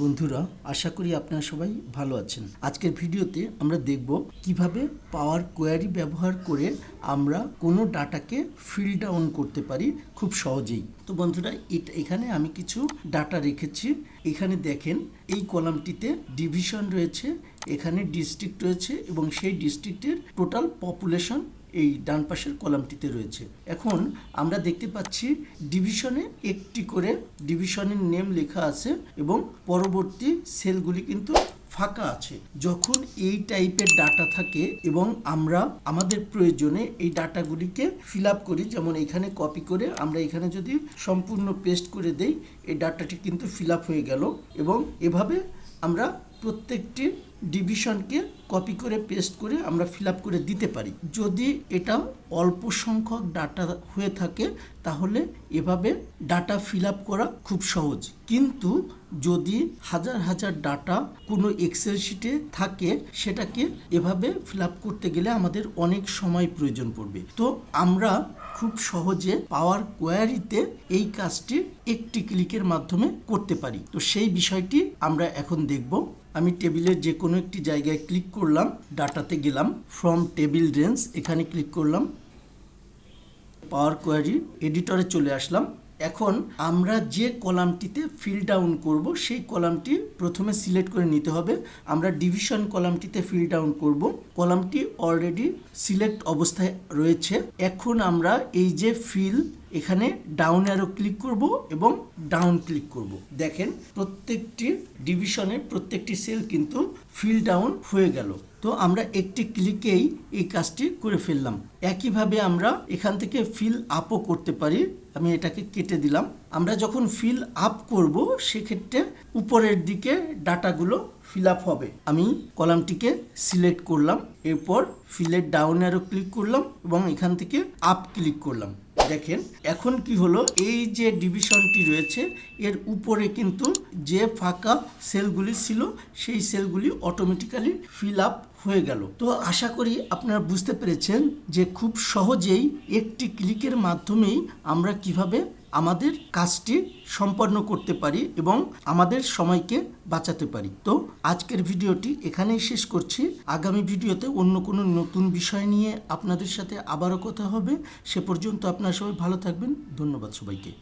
বন্ধুরা, আশা করি আপনারা সবাই ভালো আছেন। আজকের ভিডিওতে আমরা দেখব কীভাবে পাওয়ার কোয়ারি ব্যবহার করে আমরা কোনো ডাটাকে ফিল ডাউন করতে পারি খুব সহজেই। তো বন্ধুরা, এটা এখানে আমি কিছু ডাটা রেখেছি। এখানে দেখেন, এই কলামটিতে ডিভিশন রয়েছে, এখানে ডিস্ট্রিক্ট রয়েছে এবং সেই ডিস্ট্রিক্টের টোটাল পপুলেশন এই ডান পাশের কলামটিতে রয়েছে। এখন আমরা দেখতে পাচ্ছি ডিভিশনে একটি করে ডিভিশনের নেম লেখা আছে এবং পরবর্তী সেলগুলি কিন্তু ফাঁকা আছে। যখন এই টাইপের ডাটা থাকে এবং আমরা আমাদের প্রয়োজনে এই ডাটাগুলিকে ফিল আপ করি, যেমন এখানে কপি করে আমরা এখানে যদি সম্পূর্ণ পেস্ট করে দেই, এই ডাটাটি কিন্তু ফিল আপ হয়ে গেল এবং এভাবে আমরা প্রত্যেকটি ডিভিশনকে কপি করে, পেস্ট করে আমরা ফিল করে দিতে পারি। যদি এটা অল্প সংখ্যক ডাটা হয়ে থাকে, তাহলে এভাবে ডাটা ফিল করা খুব সহজ। কিন্তু যদি হাজার হাজার ডাটা কোনো এক্সেল শিটে থাকে, সেটাকে এভাবে ফিল করতে গেলে আমাদের অনেক সময় প্রয়োজন পড়বে। তো আমরা খুব সহজে পাওয়ার কোয়ারিতে এই কাজটি একটি ক্লিকের মাধ্যমে করতে পারি। তো সেই বিষয়টি আমরা এখন দেখব। আমি টেবিলের যে কোনো একটি জায়গায় ক্লিক করলাম, ডাটাতে গেলাম, ফ্রম টেবিল রেঞ্জ এখানে ক্লিক করলাম, পাওয়ার কোয়ারি এডিটরে চলে আসলাম। এখন আমরা যে কলামটিতে ফিল ডাউন করব, সেই কলামটি প্রথমে সিলেক্ট করে নিতে হবে। আমরা ডিভিশন কলামটিতে ফিল ডাউন করব। কলামটি অলরেডি সিলেক্ট অবস্থায় রয়েছে। এখন আমরা এই যে ফিল এখানে ডাউন অ্যারো ক্লিক করব এবং ডাউন ক্লিক করব। দেখেন, প্রত্যেকটি ডিভিশনের প্রত্যেকটি সেল কিন্তু ফিল ডাউন হয়ে গেল। তো আমরা একটি ক্লিকেই এই কাজটি করে ফেললাম। একইভাবে আমরা এখান থেকে ফিল আপও করতে পারি। আমি এটাকে কেটে দিলাম। আমরা যখন ফিল আপ করব, সেক্ষেত্রে উপরের দিকে ডাটাগুলো ফিল আপ হবে। আমি কলামটিকে সিলেক্ট করলাম। এরপর ফিলের ডাউন অ্যারো ক্লিক করলাম এবং এখান থেকে আপ ক্লিক করলাম। দেখেন, এখন কি হলো, এই যে ডিভিশনটি রয়েছে, এর উপরে কিন্তু যে ফাঁকা সেলগুলি ছিল, সেই সেলগুলি অটোমেটিক্যালি ফিল আপ হয়ে গেল। তো আশা করি আপনারা বুঝতে পেরেছেন যে খুব সহজেই একটি ক্লিকের মাধ্যমেই আমরা কীভাবে আমাদের কাজটি সম্পন্ন করতে পারি এবং আমাদের সময়কে বাঁচাতে পারি। তো আজকের ভিডিওটি এখানেই শেষ করছি। আগামী ভিডিওতে অন্য কোনো নতুন বিষয় নিয়ে আপনাদের সাথে আবারও কথা হবে। সে পর্যন্ত আপনারা সবাই ভালো থাকবেন। ধন্যবাদ সবাইকে।